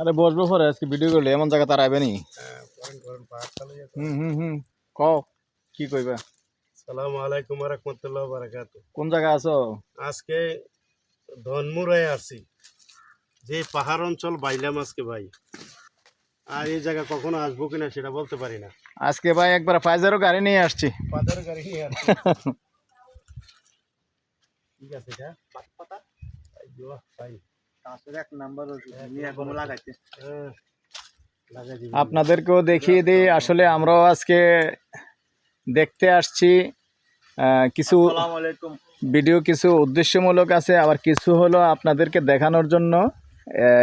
আরে বসবো পরে আজকে ভিডিও করলে এমন জায়গা তার আইবে নি? হুম হুম হুম কও কি কইবা? সালামু আলাইকুম রহমতুল্লাহ বারাকাত কোন জায়গা আছো? আজকে ধনমুরায় আছি যে পাহাড় অঞ্চল বাইলাম আজকে ভাই। আর এই জায়গা কখনো আসব কিনা সেটা বলতে পারি না। আজকে ভাই একবার ফাইজারও গাড়ি নিয়ে আসছি। পাতার গাড়ি নিয়ে আসছি। ঠিক আছে এটা? পাত পাতা আইয়ো, ভাই। এক নাম্বার নিয়ে কম লাগাইছে। হ্যাঁ, লাগাই দিবি। আপনাদেরকেও দেখিয়ে দিই আসলে আমরাও আজকে দেখতে আসছি কিছু ভিডিও কিছু উদ্দেশ্যমূলক আছে আবার কিছু হলো আপনাদেরকে দেখানোর জন্য।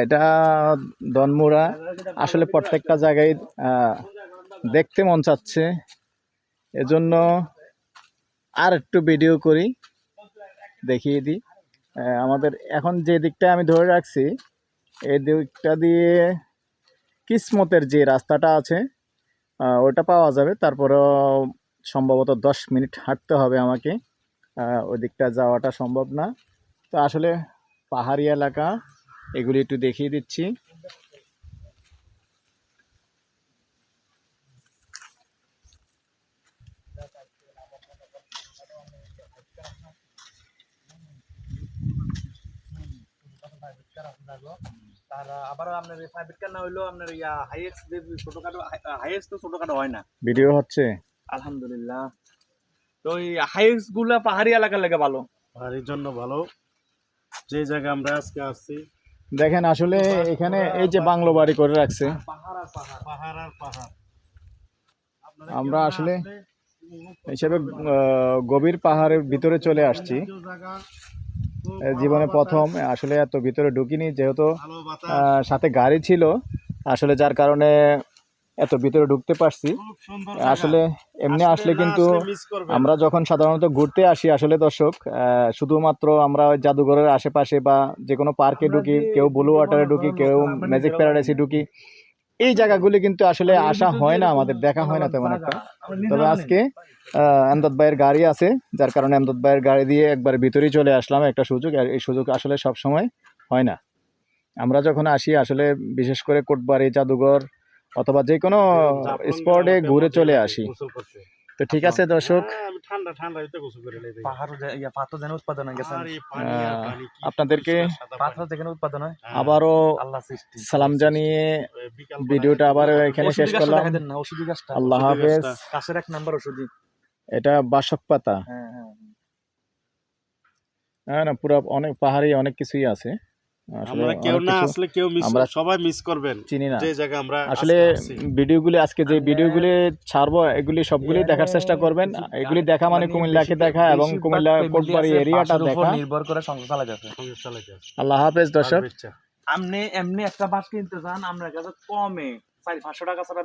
এটা দনমুরা আসলে প্রত্যেকটা জায়গায় দেখতে মন চাচ্ছে। এজন্য আর একটু ভিডিও করি। দেখিয়ে দিই। আমাদের এখন যে দিকটা আমি ধরে রাখছি, এই দিকটা দিয়ে কিসমতের যে রাস্তাটা আছে ওটা পাওয়া যাবে। তারপরেও সম্ভবত দশ মিনিট হাঁটতে হবে আমাকে। ওই দিকটা যাওয়াটা সম্ভব না। তো আসলে পাহাড়ি এলাকা, এগুলি একটু দেখিয়ে দিচ্ছি। তার আবার আপনার প্রাইভেট কার না হইল আপনার ইয়া হাইয়েস্ট ছোটখাটো হাইয়েস্ট তো ছোটখাটো হয় না ভিডিও হচ্ছে? আলহামদুলিল্লাহ। তো এই হাইয়েস্টগুলা পাহাড়ি এলাকার লেগে ভালো। এই জন্য ভালো। যে জায়গা আমরা আজকে আসছি। দেখেন আসলে এখানে এই যে বাংলো বাড়ি করে রাখছে। পাহাড় আর পাহাড় পাহাড় আর পাহাড়। আমরা আসলে হিসেবে আহ, গভীর পাহাড়ের ভিতরে চলে আসছি। যে জীবনে প্রথম। আসলে এত ভিতরে ঢুকিনি যেহেতু সাথে গাড়ি ছিল আসলে যার কারণে এত ভিতরে ঢুকতে পারছি। আসলে এমনি আসলে কিন্তু আমরা যখন সাধারণত ঘুরতে আসি আসলে দর্শক আহ, শুধুমাত্র আমরা ওই জাদুঘরের আশেপাশে বা যে কোনো পার্কে ঢুকি কেউ ব্লু ওয়াটারে ঢুকি কেউ ম্যাজিক প্যারাডাইসে ঢুকি। এই জায়গাগুলি কিন্তু আসলে আসা হয় না আমাদের দেখা হয় না তেমন একটা। তবে আজকে আমদাদ ভাইয়ের গাড়ি আছে যার কারণে আমদাদ ভাইয়ের গাড়ি দিয়ে একবার ভিতরেই চলে আসলাম একটা সুযোগ আর এই সুযোগ আসলে সব সময় হয় না। আমরা যখন আসি আসলে বিশেষ করে কোটবাড়ি জাদুঘর অথবা যে কোনো স্পটে ঘুরে চলে আসি। তো ঠিক আছে দর্শক। হ্যাঁ, ঠান্ডা ঠান্ডা পাহাড় পাথর যেন উৎপাদন হয়ে গেছে। আপনাদেরকে- পাথর যেখানে উৎপাদন হয় হ্যাঁ, আবারও সালাম জানিয়ে ভিডিওটা আবার এখানে শেষ করলাম। না ওষুধি গাছটা আল্লাহ হাফেজ। গাছের এক নাম্বার ওষুধি এটা বাসক পাতা। হ্যাঁ। হ্যাঁ না পুরো অনেক পাহাড়ি অনেক কিছুই আছে। আমরা কেউ না আসলে কেউ মিস আমরা- সবাই মিস করবেন চিনি না। যে জায়গা আমরা আসলে ভিডিওগুলি আজকে যে ভিডিওগুলি ছাড়বো এগুলি সবগুলি দেখার চেষ্টা করবেন। এগুলি দেখা মানে কুমিল্লাকে দেখা এবং কুমিল্লা কোটবাড়ি এরিয়াটা দেখা। নির্ভর করে সংসার। আল্লাহ হাফেজ দর্শক। আপনি এমনি একটা বাস কিনতে চান আমরা কাছে কমে চারি পাঁচশো টাকা ছাড়া